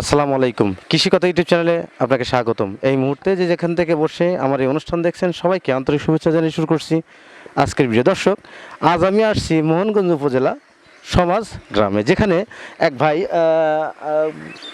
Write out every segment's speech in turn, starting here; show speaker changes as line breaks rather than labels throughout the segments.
আসসালামু আলাইকুম। কৃষি কথা ইউটিউব চ্যানেলে আপনাকে স্বাগতম। এই মুহূর্তে যে যেখান থেকে বসে আমার এই অনুষ্ঠান দেখছেন, সবাইকে আন্তরিক শুভেচ্ছা জানিয়ে শুরু করছি আজকের ভিডিও। দর্শক, আজ আমি আসছি মোহনগঞ্জ উপজেলা সমাজ গ্রামে, যেখানে এক ভাই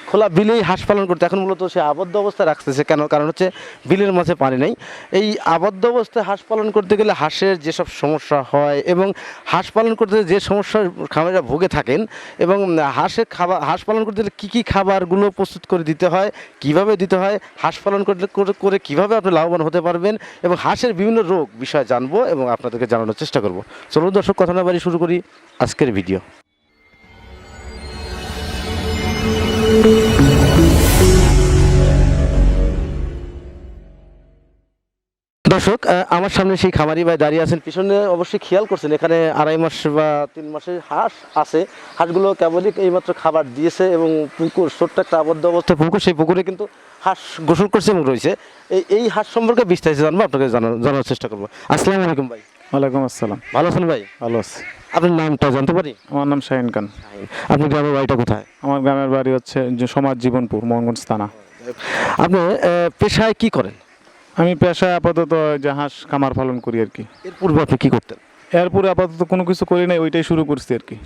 খোলা বিলেই হাঁস পালন করতে। এখন মূলত সে আবদ্ধ অবস্থায় রাখতেছে। কেন? কারণ হচ্ছে বিলের মাঝে পানি নেই। এই আবদ্ধ অবস্থায় হাঁস পালন করতে গেলে হাঁসের যেসব সমস্যা হয় এবং হাঁস পালন করতে যে সমস্যার খামারিরা ভুগে থাকেন এবং হাঁসের খাবার, হাঁস পালন করতে গেলে কী কী খাবারগুলো প্রস্তুত করে দিতে হয়, কীভাবে দিতে হয়, হাঁস পালন করতে করে- করে কীভাবে আপনি লাভবান হতে পারবেন এবং হাঁসের বিভিন্ন রোগ বিষয়ে জানব এবং আপনাদেরকে জানানোর চেষ্টা করব। চলুন দর্শক, কথা না বাড়ি শুরু করি আজকের ভিডিও। দর্শক আমার সামনে সেই খামারি ভাই দাঁড়িয়ে আছেন। পিছনে অবশ্যই খেয়াল করছেন এখানে আড়াই মাস বা তিন মাসের হাঁস আছে। হাঁসগুলো কেবলই এইমাত্র খাবার দিয়েছে এবং পুকুর ছোট্ট একটা আবদ্ধ অবস্থায় পুকুর সেই পুকুরে কিন্তু হাঁস গোসল করছে এবং রয়েছে। এই এই হাঁস সম্পর্কে বিস্তারিত জানব আপনাকে জানার চেষ্টা করব। আসসালামু আলাইকুম ভাই।
ওয়ালাইকুম আসসালাম।
ভালো আছেন ভাই?
ভালো আছি।
আপনার নামটা জানতে পারি?
আমার নাম শাহিন খান।
আপনি গ্রামের বাড়িটা কোথায়?
আমার গ্রামের বাড়ি হচ্ছে সমাজ জীবনপুর মোহনগঞ্জ থানা।
আপনি পেশায় কি করেন?
আমি পেশায় আপাতত যে হাঁস খামার পালন করি আর কি।
এর পূর্বে আপনি কি করতেন?
এরপরে আপাতত কোনো কিছু করি নাই ওইটাই শুরু করছি আর কি।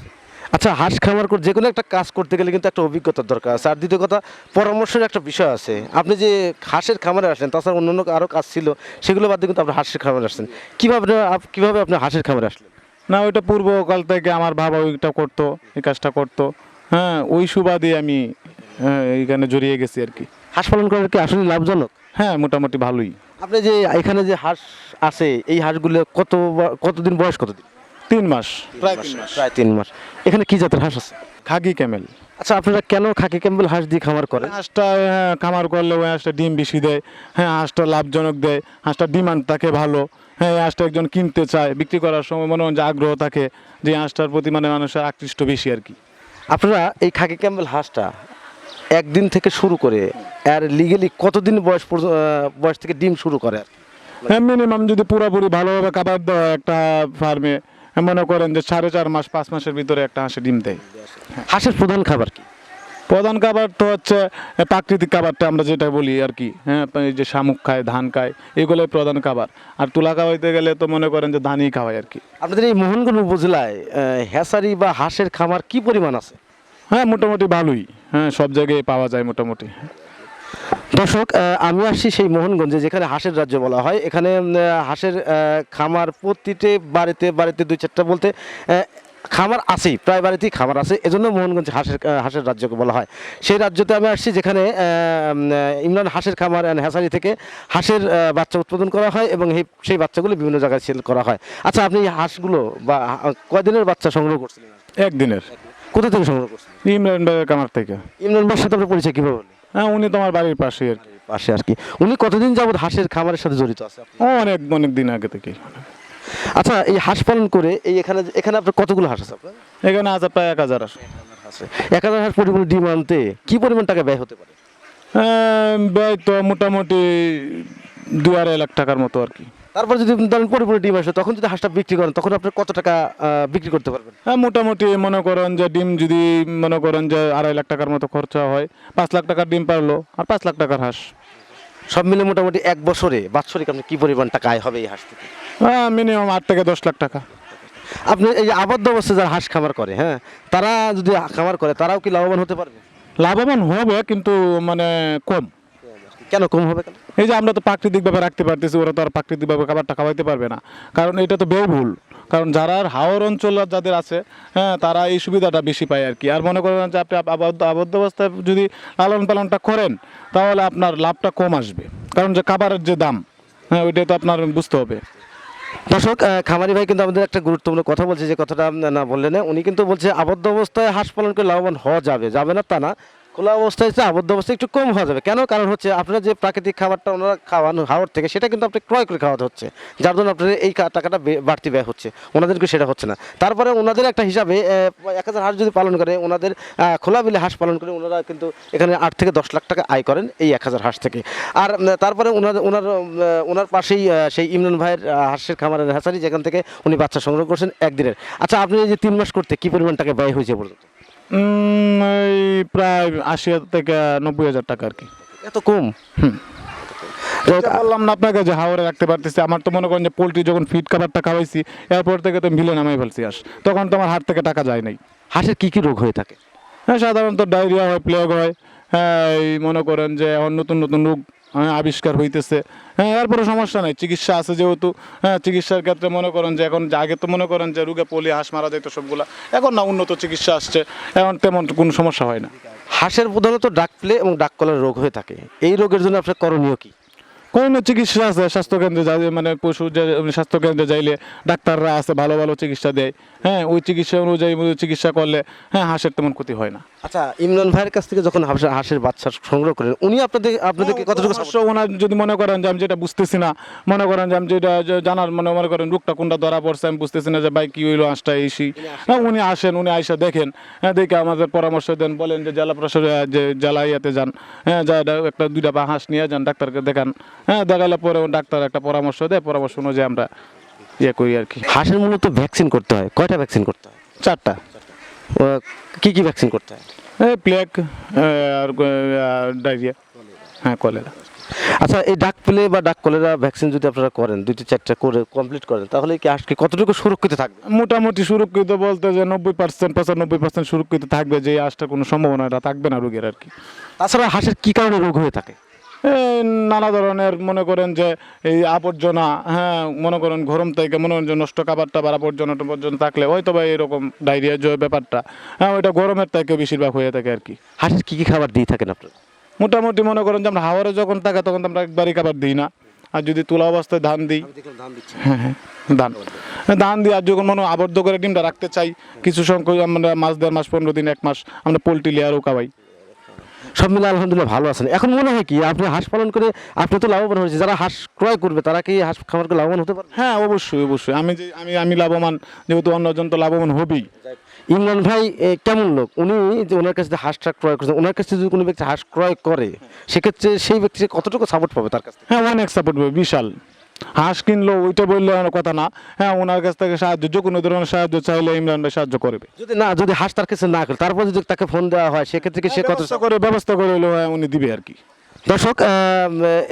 আচ্ছা হাঁস খামার করে যে কোনো একটা কাজ করতে গেলে কিন্তু একটা অভিজ্ঞতার দরকার আছে। আর দ্বিতীয় কথা পরামর্শের একটা বিষয় আছে। আপনি যে হাঁসের খামারে আসলেন তাছাড়া অন্য অন্য আরও কাজ ছিল সেগুলো বাদ দিয়ে কিন্তু আপনি হাঁসের খামারে আসছেন কীভাবে কীভাবে আপনি হাঁসের খামারে আসলেন?
না ওইটা পূর্বকাল থেকে আমার বাবা ওইটা করতো এই কাজটা করতো। হ্যাঁ ওই সুবাদে আমি হ্যাঁ, এইখানে জড়িয়ে গেছি আর কি।
হাঁস পালন করা কি আসলে লাভজনক?
হ্যাঁ মোটামুটি ভালোই।
আপনি যে এখানে যে হাঁস আছে এই হাঁসগুলো কত বা- কতদিন বয়স কতদিন?
তিন মাস। প্রায় তিন মাস।
প্রায় তিন মাস। এখানে কি জাতের হাঁস আছে?
Khaki Campbell.
আচ্ছা আপনারা কেন খাকি ক্যাম্বেল হাঁস দিয়ে খামার করেন?
হাঁসটা হ্যাঁ, খামার করলে ওই হাঁসটা ডিম বেশি দেয়। হ্যাঁ হাঁসটা লাভজনক দেয়। হাঁসটা ডিমান্ড থাকে ভালো। হ্যাঁ এই হাঁসটা একজন কিনতে চায় বিক্রি করার সময় মনে হয় যে আগ্রহ থাকে যে হাঁসটার প্রতি মানে মানুষের আকৃষ্ট বেশি আর কি।
আপনারা এই খাকি ক্যাম্বেল হাঁসটা একদিন থেকে শুরু করে আর লিগেলি কতদিন বয়স বয়স থেকে ডিম শুরু করে? আর
হ্যাঁ মিনিমাম যদি পুরোপুরি ভালোভাবে খাবার দেওয়া একটা ফার্মে মনে করেন যে সাড়ে চার মাস পাঁচ মাসের ভিতরে একটা হাঁসে ডিম দেয়।
হাঁসের প্রধান খাবার কি?
প্রধান খাবার তো হচ্ছে প্রাকৃতিক খাবারটা আমরা যেটা বলি আর কি হ্যাঁ এই যে শামুক খায় ধান খায় এগুলোই প্রধান খাবার। আর তুলা খাওয়াইতে গেলে তো মনে করেন যে ধানই খাওয়ায় আর কি।
আপনাদের এই মোহনগঞ্জ উপজেলায় আহ, হ্যাসারি বা হাঁসের খামার কি পরিমাণ আছে?
হ্যাঁ মোটামুটি ভালোই। হ্যাঁ সব জায়গায় পাওয়া যায় মোটামুটি।
দর্শক আমি আসছি সেই মোহনগঞ্জে যেখানে হাঁসের রাজ্য বলা হয়। এখানে হাঁসের খামার প্রতিটি বাড়িতে বাড়িতে দুই চারটা বলতে খামার আছেই প্রায় বাড়িতেই খামার আছে। এজন্য মোহনগঞ্জ হাঁসের হাঁসের রাজ্যকে বলা হয়। সেই রাজ্যতে আমি আসছি যেখানে ইমরান হাঁসের খামার অ্যান্ড হ্যাসারি থেকে হাঁসের বাচ্চা উৎপাদন করা হয় এবং এই- সেই বাচ্চাগুলো বিভিন্ন জায়গায় সেল করা হয়। আচ্ছা আপনি হাঁসগুলো বা কয়দিনের বাচ্চা সংগ্রহ করছিলেন?
একদিনের।
কোথা থেকে সংগ্রহ করছিলেন
ইমরান ভাইয়ের কামার থেকে।
ইমরান ভাইয়ের সাথে আপনার পরিচয় কীভাবে হলো?
হ্যাঁ উনি তোমার বাড়ির পাশে আর কি।
পাশে আর কি। উনি কতদিন যাবত হাঁসের খামারের সাথে জড়িত আছে
ও অনেক অনেক দিন আগে থেকে
আচ্ছা এই হাঁস পালন করে এই এখানে এখানে আপনার কতগুলো হাঁস আছে আপনার?
এখানে আছে প্রায় এক হাজার আসে
এক হাজার হাঁস পরিমাণ ডিম আনতে কি পরিমাণ টাকা ব্যয় হতে পারে?
আহ, ব্যয় তো মোটামুটি দু আড়াই লাখ টাকার মতো আর কি।
তারপর যদি ধরেন পরিপূর্ণ ডিম আসে তখন যদি হাঁসটা বিক্রি করেন তখন আপনি কত টাকা বিক্রি করতে পারবেন?
হ্যাঁ মোটামুটি মনে করেন যে ডিম যদি মনে করেন যে আড়াই লাখ টাকার মতো খরচা হয় পাঁচ লাখ টাকার ডিম পারল আর পাঁচ লাখ টাকার হাঁস।
সব মিলে মোটামুটি এক বছরে বাৎসরিক আপনি কী পরিমাণ টাকা আয় হবে এই হাঁস থেকে?
হ্যাঁ মিনিমাম আট থেকে দশ লাখ টাকা।
আপনি এই যে আবদ্ধ অবস্থায় যারা হাঁস খামার করে হ্যাঁ তারা যদি খামার করে তারাও কি লাভবান হতে পারবে?
লাভবান হবে কিন্তু মানে কম।
কেন কম হবে কেন?
এই যে আমরা তো প্রাকৃতিকভাবে রাখতে পারতেছি, ওরা তো আর প্রাকৃতিকভাবে খাবারটা খাওয়াইতে পারবে না। কারণ এটা তো ব্যয়বহুল কারণ যারা হাওর অঞ্চল যাদের আছে হ্যাঁ তারা এই সুবিধাটা বেশি পায় আর কি। আর মনে করেন যে আপনি আবদ্ধ আবদ্ধ অবস্থায় যদি লালন পালনটা করেন, তাহলে আপনার লাভটা কম আসবে। কারণ যে খাবারের যে দাম হ্যাঁ ওইটা তো আপনার বুঝতে হবে।
দর্শক খামারি ভাই কিন্তু আমাদের একটা গুরুত্বপূর্ণ কথা বলছে, যে কথাটা না বললেন উনি কিন্তু বলছে, আবদ্ধ অবস্থায় হাঁস পালন করে লাভবান হওয়া যাবে। যাবে না তা না। খোলা অবস্থায় হচ্ছে আবদ্ধ অবস্থায় একটু কম হওয়া যাবে। কেন? কারণ হচ্ছে আপনারা যে প্রাকৃতিক খাবারটা ওনারা খাওয়ানো হাওয়ার থেকে সেটা কিন্তু আপনি ক্রয় করে খাওয়াতে হচ্ছে। যার জন্য আপনার এই টাকাটা বাড়তি ব্যয় হচ্ছে। ওনাদেরকে সেটা হচ্ছে না। তারপরে ওনাদের একটা হিসাবে এক হাজার হাঁস যদি পালন করে, ওনাদের খোলা বিলে হাঁস পালন করে ওনারা কিন্তু এখানে আট থেকে দশ লাখ টাকা আয় করেন এই এক হাজার হাঁস থেকে। আর তারপরে ওনার ওনার ওনার পাশেই সেই ইমরান ভাইয়ের হাঁসের খামারের হাঁসারি যেখান থেকে উনি বাচ্চা সংগ্রহ করছেন একদিনের। আচ্ছা আপনি এই যে তিন মাস করতে কী পরিমাণ টাকা ব্যয় হয়েছে পর্যন্ত?
এই প্রায় আশি থেকে নব্বই হাজার টাকা আর কি।
এত কম?
যেটা বললাম না আপনাকে যে হাওড়ে রাখতে পারতেছি আমার তো মনে করেন যে পোলট্রি যখন ফিট খাবারটা খাওয়াইছি এরপর থেকে তো মিলে নামাই ফেলছি আস তখন তো আমার হাট থেকে টাকা যায় নাই।
হাঁসের কি কি রোগ হয়ে থাকে?
হ্যাঁ সাধারণত ডায়রিয়া হয় প্লেগ হয়। হ্যাঁ এই মনে করেন যে এখন নতুন নতুন রোগ হ্যাঁ, আবিষ্কার হইতেছে। হ্যাঁ এরপরে সমস্যা নেই। চিকিৎসা আছে যেহেতু। হ্যাঁ চিকিৎসার ক্ষেত্রে মনে করেন যে এখন আগে তো মনে করেন যে রোগে পলি, হাঁস মারা যেত সবগুলা। এখন না, উন্নত চিকিৎসা আসছে। এখন তেমন কোনো সমস্যা হয় না।
হাঁসের প্রধানত ডাক প্লে এবং ডাক কলার রোগ হয়ে থাকে। এই রোগের জন্য আপনার করণীয় কি?
কোনো চিকিৎসা আছে? স্বাস্থ্যকেন্দ্রে যাই মানে পশু যে স্বাস্থ্যকেন্দ্রে যাইলে ডাক্তাররা আছে ভালো ভালো চিকিৎসা দেয়। হ্যাঁ ওই চিকিৎসা অনুযায়ী চিকিৎসা করলে হ্যাঁ হাঁসের তেমন ক্ষতি হয় না।
আচ্ছা ইমরান ভাইয়ের কাছ থেকে যখন হাঁসের বাচ্চা সংগ্রহ করেন উনি আপনাদের আপনাদেরকে কতটুকু
ওনার যদি মনে করেন যে আমি যেটা বুঝতেছি না মনে করেন যে আমি যেটা জানার মানে মনে করেন রোগটা কোনটা ধরা পড়ছে আমি বুঝতেছি না যে ভাই কী হইল হাঁসটা এসি হ্যাঁ উনি আসেন উনি আইসা দেখেন হ্যাঁ দেখে আমাদের পরামর্শ দেন বলেন যে জেলা প্রশাসন যে জেলা ইয়াতে যান হ্যাঁ যা একটা দুইটা বা হাঁস নিয়ে যান ডাক্তারকে দেখান। হ্যাঁ দেখালে পরে ডাক্তার একটা পরামর্শ দেয় পরামর্শ অনুযায়ী আমরা ইয়ে করি আর কি।
হাঁসের মূলত ভ্যাকসিন করতে হয় কয়টা ভ্যাকসিন করতে হয়?
চারটা।
কি কি ভ্যাকসিন করতে হয়?
এই প্লেগ আর ডায়রিয়া হ্যাঁ কলেরা
আচ্ছা এই ডাক প্লে বা ডাক কলেরা ভ্যাকসিন যদি আপনারা করেন দুইটি চারটা করে কমপ্লিট করেন তাহলে কি হাঁসকে কতটুকু সুরক্ষিত থাকবে?
মোটামুটি সুরক্ষিত বলতে যে নব্বই পার্সেন্ট পঁচানব্বই পার্সেন্ট সুরক্ষিত থাকবে যে আসটার কোনো সম্ভাবনাটা থাকবে না রোগের আর কি।
তাছাড়া হাঁসের কি কারণে রোগ হয়ে থাকে?
নানা ধরনের মনে করেন যে এই আবর্জনা হ্যাঁ মনে করেন গরম থেকে মনে করেন যে নষ্ট খাবার টাবার আবর্জনা টাবর্জনা থাকলে হয়তো বা এরকম ডায়রিয়া যে ব্যাপারটা হ্যাঁ ওইটা গরমের থেকে বেশিরভাগ হয়ে থাকে আর কি।
হাঁসের কী কী খাবার দিয়ে থাকেন আপনার?
মোটামুটি মনে করেন যে আমরা হাওয়ারে যখন থাকে তখন তো আমরা একবারই খাবার দিই না। আর যদি তুলা অবস্থায় ধান দিই হ্যাঁ হ্যাঁ ধান। ধান দিয়ে আর যখন মনে আবদ্ধ করে ডিমটা রাখতে চাই কিছু সংখ্যক আমরা মাস দেড় মাস পনেরো দিন এক মাস আমরা পোলট্রি লেয়ারও খাওয়াই।
সব মিলে আলহামদুলিল্লাহ ভালো আছেন। এখন মনে হয় কি আপনি হাঁস পালন করে আপনি তো লাভবান হয়েছে যারা হাঁস ক্রয় করবে তারা কি হাঁস খামার করে লাভবান হতে পারে
হ্যাঁ অবশ্যই অবশ্যই। আমি যে আমি আমি লাভবান যেহেতু অন্যজন তো লাভবান হবেই।
ইমরান ভাই কেমন লোক? উনি যে ওনার কাছে যে হাঁসটা ক্রয় করছেন ওনার কাছে যদি কোনো ব্যক্তি হাঁস ক্রয় করে সেক্ষেত্রে সেই ব্যক্তি কতটুকু সাপোর্ট পাবে তার কাছ
হ্যাঁ অনেক সাপোর্ট পাবে বিশাল। হাঁস কিনলো ওইটা বললে কথা না। হ্যাঁ ওনার কাছ থেকে সাহায্য যে কোনো ধরনের সাহায্য চাইলে ইমরান ভাই সাহায্য করবে।
যদি না যদি হাঁস তার কাছে না করে তারপর যদি তাকে ফোন দেওয়া হয় সেক্ষেত্রে কি সে কত
ব্যবস্থা করে ব্যবস্থা করে হলো হ্যাঁ, উনি দিবে আর কি।
দর্শক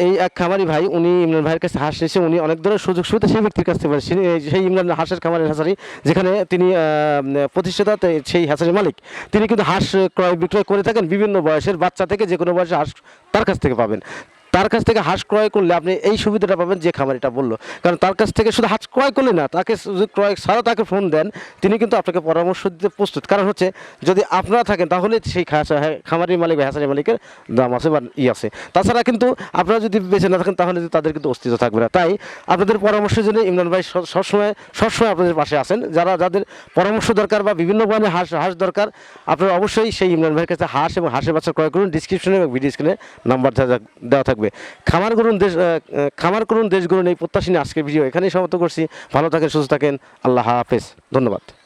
এই এক খামারি ভাই উনি ইমরান ভাইয়ের কাছে হাঁস এসে উনি অনেক ধরনের সুযোগ সুবিধা সেই ব্যক্তির কাছ থেকে সেই সেই ইমরান হাঁসের খামারের হাঁসারি যেখানে তিনি প্রতিষ্ঠাতা সেই হাঁসারির মালিক। তিনি কিন্তু হাঁস ক্রয় বিক্রয় করে থাকেন বিভিন্ন বয়সের বাচ্চা থেকে যে কোনো বয়সে হাঁস তার কাছ থেকে পাবেন। তার কাছ থেকে হাঁস ক্রয় করলে আপনি এই সুবিধাটা পাবেন যে খামারিটা বলল। কারণ তার কাছ থেকে শুধু হাঁস ক্রয় করলে না তাকে যদি ক্রয় ছাড়াও তাকে ফোন দেন তিনি কিন্তু আপনাকে পরামর্শ দিতে প্রস্তুত। কারণ হচ্ছে যদি আপনারা থাকেন তাহলে সেই হ্যাঁ, খামারি মালিক বা হাঁসারি মালিকের দাম আছে বা ই আছে। তাছাড়া কিন্তু আপনারা যদি বেঁচে না থাকেন তাহলে তাদের কিন্তু অস্তিত্ব থাকবে না। তাই আপনাদের পরামর্শের জন্য ইমরান ভাই সবসময় সবসময় আপনাদের পাশে আছেন। যারা যাদের পরামর্শ দরকার বা বিভিন্ন ধরনের হাঁস হাঁস দরকার আপনারা অবশ্যই সেই ইমরান ভাইয়ের কাছে হাঁস এবং হাঁসের বাচ্চা ক্রয় করুন। ডিসক্রিপশনে এবং ভিডিও স্ক্রিনে নাম্বার দেওয়া- দেওয়া থাকবে। খামার করুন দেশ খামার করুন, দেশ গড়ুন, এই প্রত্যাশী নিয়ে আজকের ভিডিও এখানেই সমাপ্ত করছি। ভালো থাকেন, সুস্থ থাকেন। আল্লাহ হাফেজ। ধন্যবাদ।